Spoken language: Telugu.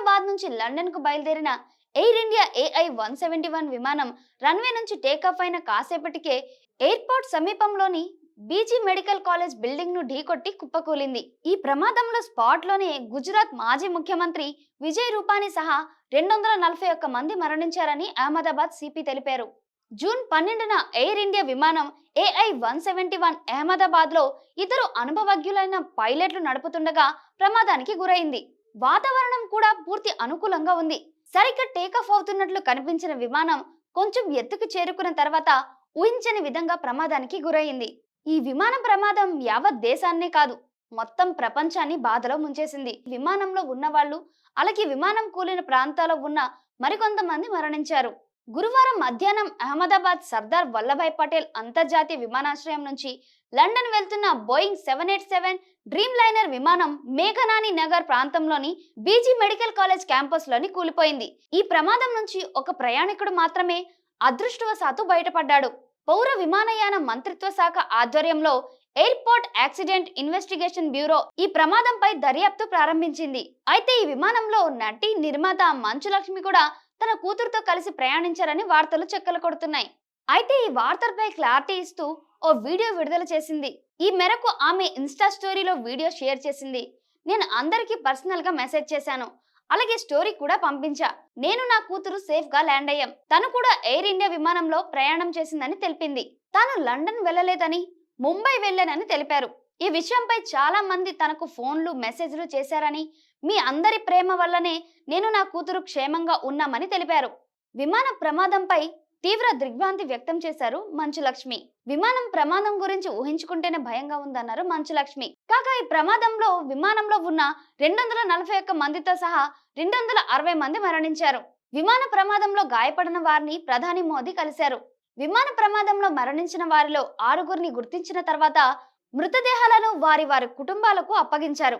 హైదరాబాద్ నుంచి లండన్కు బయలుదేరిన Air India AI one seventy one విమానం రన్వే నుంచి టేకాఫ్ అయిన కాసేపటికే ఎయిర్పోర్ట్ సమీపంలోని బీజీ మెడికల్ కాలేజ్ బిల్డింగ్ను ఢీకొట్టి కుప్పకూలింది. ఈ ప్రమాదంలో స్పాట్లోనే గుజరాత్ మాజీ ముఖ్యమంత్రి విజయ్ రూపానీ సహా రెండు వందల నలభై ఒక్క మంది మరణించారని అహ్మదాబాద్ సిపి తెలిపారు. జూన్ పన్నెండున ఎయిర్ ఇండియా విమానం ఏఐ వన్ సెవెంటీ వన్ అహ్మదాబాద్లో ఇద్దరు అనుభవజ్ఞులైన పైలట్లు నడుపుతుండగా ప్రమాదానికి గురైంది. వాతావరణం కూడా పూర్తి అనుకూలంగా ఉంది. సరిగ్గా టేకాఫ్ అవుతున్నట్లు కనిపించిన విమానం కొంచెం ఎత్తుకు చేరుకున్న తర్వాత ఊహించని విధంగా ప్రమాదానికి గురైంది. ఈ విమాన ప్రమాదం యావత్ దేశాన్నే కాదు మొత్తం ప్రపంచాన్ని బాధలో ముంచేసింది. విమానంలో ఉన్న వాళ్ళు అలాగే విమానం కూలిన ప్రాంతాల్లో ఉన్న మరికొంతమంది మరణించారు. గురువారం మధ్యాహ్నం అహ్మదాబాద్ సర్దార్ వల్లభాయ్ పటేల్ అంతర్జాతీయ విమానాశ్రయం నుంచి లండన్ వెళ్తున్న Boeing seven eight seven Dreamliner విమానం మేఘనాని నగర్ ప్రాంతంలోని బీజీ మెడికల్ కాలేజ్ క్యాంపస్లోని కూలిపోయింది. ఈ ప్రమాదం నుంచి ఒక ప్రయాణికుడు మాత్రమే అదృష్టవశాత్తు బయటపడ్డాడు. పౌర విమానయాన మంత్రిత్వ శాఖ ఆధ్వర్యంలో ఎయిర్పోర్ట్ యాక్సిడెంట్ ఇన్వెస్టిగేషన్ బ్యూరో ఈ ప్రమాదంపై దర్యాప్తు ప్రారంభించింది. అయితే ఈ విమానంలో నటి నిర్మాత మంచులక్ష్మి కూడా తన కూతురుతో కలిసి ప్రయాణించారని వార్తలు చెక్కలు కొడుతున్నాయి. అయితే ఈ వార్తలపై క్లారిటీ ఇస్తూ ఓ వీడియో విడుదల చేసింది. ఈ మేరకు ఆమె ఇన్స్టా స్టోరీలో వీడియో షేర్ చేసింది. నేను అందరికీ పర్సనల్గా మెసేజ్ చేశాను. అలాగే స్టోరీ కూడా పంపించా. నేను నా కూతురు సేఫ్గా ల్యాండ్ అయ్యాం. తను కూడా ఎయిర్ ఇండియా విమానంలో ప్రయాణం చేసిందని తెలిపింది. తాను లండన్ వెళ్ళలేదని ముంబై వెళ్ళానని తెలిపారు. ఈ విషయంపై చాలా మంది తనకు ఫోన్లు మెసేజ్లు చేశారని మీ అందరి ప్రేమ వల్లనే నేను నా కూతురు క్షేమంగా ఉన్నామని తెలిపారు. విమాన ప్రమాదంపై తీవ్ర దిగ్భ్రాంతి వ్యక్తం చేశారు మంచులక్ష్మి. విమానం ప్రమాదం గురించి ఊహించుకుంటేనే భయంగా ఉందన్నారు మంచులక్ష్మి. కాగా ఈ ప్రమాదంలో విమానంలో ఉన్న రెండు వందల నలభై ఒక్క మందితో సహా రెండు వందల అరవై మంది మరణించారు. విమాన ప్రమాదంలో గాయపడిన వారిని ప్రధాని మోదీ కలిశారు. విమాన ప్రమాదంలో మరణించిన వారిలో ఆరుగురిని గుర్తించిన తర్వాత మృతదేహాలను వారి వారి కుటుంబాలకు అప్పగించారు.